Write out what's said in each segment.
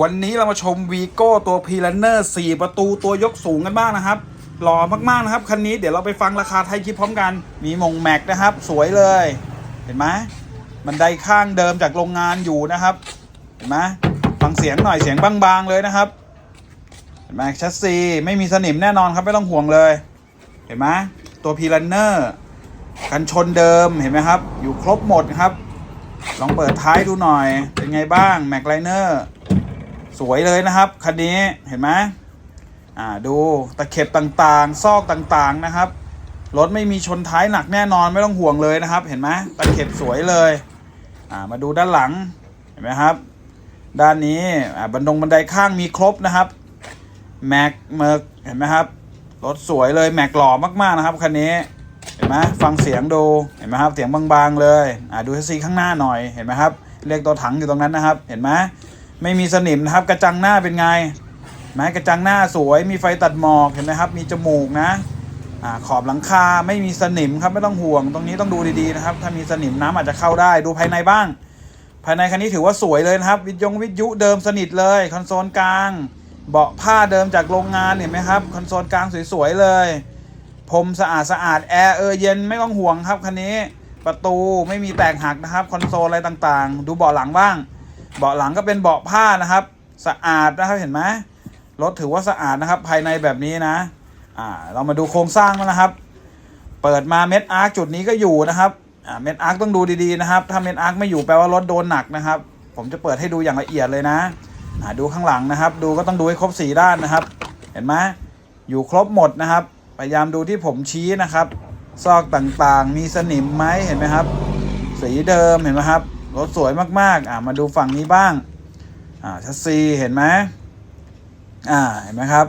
วันนี้เรามาชมวีโก้ตัวพีลันเนอร์4ประตูตัวยกสูงกันบ้างนะครับ หล่อมากๆนะครับ คันนี้เดี๋ยวเราไปฟังราคาไทยคลิปพร้อมกัน มีมงแม็กนะครับ สวยเลย เห็นไหมบันไดข้างเดิมจากโรงงานอยู่นะครับ เห็นไหมฟังเสียงหน่อยเสียงบางๆเลยนะครับ เห็นไหมชัสซีไม่มีสนิมแน่นอนครับไม่ต้องห่วงเลย เห็นไหมตัวพีลันเนอร์กันชนเดิมเห็นไหมครับ อยู่ครบหมดครับ ลองเปิดท้ายดูหน่อย เป็นไงบ้างแม็กไลเนอร์ สวยเลยนะครับ คันนี้เห็นไหมอ่าดูตะเข็บต่างๆ ซอกต่างๆนะครับ รถไม่มีชนท้ายหนักแน่นอนไม่ต้องห่วงเลยนะครับ เห็นไหมตะเข็บสวยเลยอ่ามาดูด้านหลังเห็นไหมครับ ด้านนี้อ่าบันดงบันไดข้างมีครบนะครับแม็กเมิร์กเห็นไหมครับรถสวยเลยแม็กหล่อมากๆนะครับคันนี้เห็นไหมฟังเสียงดูเห็นไหมครับเสียงบางๆเลยอ่าดูท็กซี่ข้างหน้าหน่อยเห็นไหมครับเลขตัวถังอยู่ตรงนั้นนะครับ เห็นไหม ไม่มีสนิมนะครับ กระจังหน้าเป็นไงไหมกระจังหน้าสวย มีไฟตัดหมอกเห็นไหมครับ มีจมูกนะอ่าขอบหลังคาไม่มีสนิมครับไม่ต้องห่วง ตรงนี้ต้องดูดีๆนะครับ ถ้ามีสนิมน้ำอาจจะเข้าได้ดูภายในบ้าง ภายในคันนี้ถือว่าสวยเลยนะครับ วิทยงวิทยุเดิมสนิทเลยคอนโซลกลาง เบาะผ้าเดิมจากโรงงานเห็นไหมครับคอนโซลกลางสวยๆเลยพรมสะอาดสะอาดแอร์เออเย็นไม่ต้องห่วงครับคันนี้ประตูไม่มีแตกหักนะครับคอนโซลอะไรต่างๆ ดูเบาะหลังบ้าง เบาะหลังก็เป็นเบาะผ้านะครับ สะอาดนะครับเห็นไหมรถถือว่าสะอาดนะครับ ภายในแบบนี้นะอ่าเรามาดูโครงสร้างมันนะครับ เปิดมาเม็ดอาร์คจุดนี้ก็อยู่นะครับอ่าเม็ดอาร์คต้องดูดีๆนะครับ ถ้าเม็ดอาร์คไม่อยู่แปลว่ารถโดนหนักนะครับ ผมจะเปิดให้ดูอย่างละเอียดเลยนะอ่าดูข้างหลังนะครับ ดูก็ต้องดูให้ครบสีด้านนะครับ เห็นไหมอยู่ครบหมดนะครับ พยายามดูที่ผมชี้นะครับ ซอกต่างๆ มีสนิมไหมเห็นไหมครับ สีเดิมเห็นไหมครับ รถสวยมากๆ อ่ามาดูฝั่งนี้บ้าง อ่าชัสซีเห็นไหมอ่าเห็นไหมครับ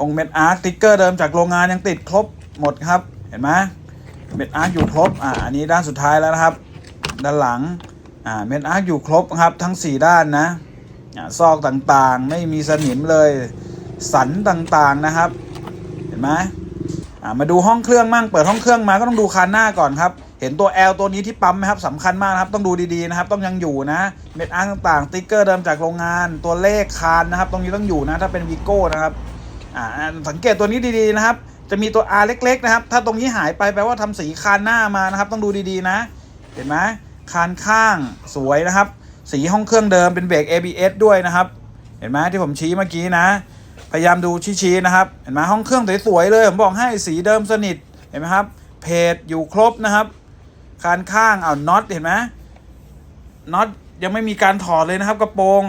องเม็ดอาร์ตติ๊กเกอร์เดิมจากโรงงานยังติดครบหมดครับ เห็นไหมเม็ดอาร์ตอยู่ครบ อ่าอันนี้ด้านสุดท้ายแล้วนะครับ ด้านหลัง อ่าเม็ดอาร์ตอยู่ครบครับทั้ง 4 ด้านนะ อ่าซอกต่างๆ ไม่มีสนิมเลย สันต่างๆนะครับ เห็นไหมอ่ามาดูห้องเครื่องมั่ง เปิดห้องเครื่องมาก็ต้องดูคันหน้าก่อนครับ เห็นตัว L ตัวนี้ที่ปั๊มไหมครับสำคัญมากนะครับ ต้องดูดีๆนะครับ ต้องยังอยู่นะ เม็ดอ้าร์ต่างๆติ๊กเกอร์เดิมจากโรงงาน ตัวเลขคานนะครับ ตรงนี้ต้องอยู่นะ ถ้าเป็นวีโก้นะครับอ่าสังเกตตัวนี้ดีๆนะครับ จะมีตัว R เล็กๆนะครับ ถ้าตรงนี้หายไปแปลว่าทำสีคานหน้ามานะครับ ต้องดูดีๆนะ เห็นไหมคานข้างสวยนะครับ สีห้องเครื่องเดิมเป็นเบรก ABS ด้วยนะครับ เห็นไหมที่ผมชี้เมื่อกี้นะ พยายามดูชี้ๆนะครับ เห็นไหมห้องเครื่องสวยๆเลย ผมบอกให้สีเดิมสนิท เห็นไหมครับ เพจอยู่ครบนะครับ คานข้างเอาน็อตเห็นไหมน็อตยังไม่มีการถอดเลยนะครับ กระโปรง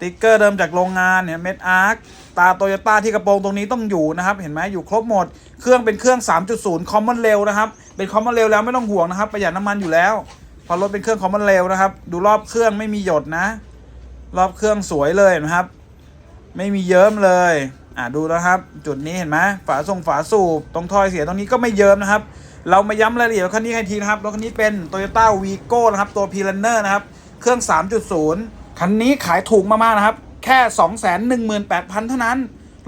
ติ๊กเกอร์เดิมจากโรงงานเนี่ยเม็ดอาร์คตาโตโยต้าที่กระโปรงตรงนี้ต้องอยู่นะครับ เห็นไหมอยู่ครบหมด เครื่องเป็นเครื่อง 3.0 Common Rail นะครับ เป็น Common Rail แล้วไม่ต้องห่วงนะครับ ประหยัดน้ำมันอยู่แล้ว พอรถเป็นเครื่อง Common Rail นะครับ ดูรอบเครื่องไม่มีหยดนะ รอบเครื่องสวยเลยนะครับ ไม่มีเยิ้มเลยอ่าดูนะครับ จุดนี้เห็นไหมฝาส่งฝาสูบตรงถอยเสียตรงนี้ก็ไม่เยิ้มนะครับ เรามาย้ำรายละเอียดรถคันนี้กันทีนะครับ รถคันนี้เป็น Toyota Vigo นะครับ ตัว p l a n n e r นะครับ เครื่อง 3.0 คันนี้ขายถูกมาก ๆ นะครับ แค่ 218,000 เท่านั้น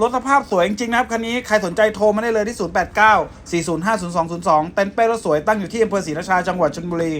รถสภาพสวยจริง ๆ นะครับ คันนี้ใครสนใจโทรมาได้เลยที่ 089 405 0202 เต็นเป้รถสวยตั้งอยู่ที่อำเภอศรีราชาจังหวัดชลบุรี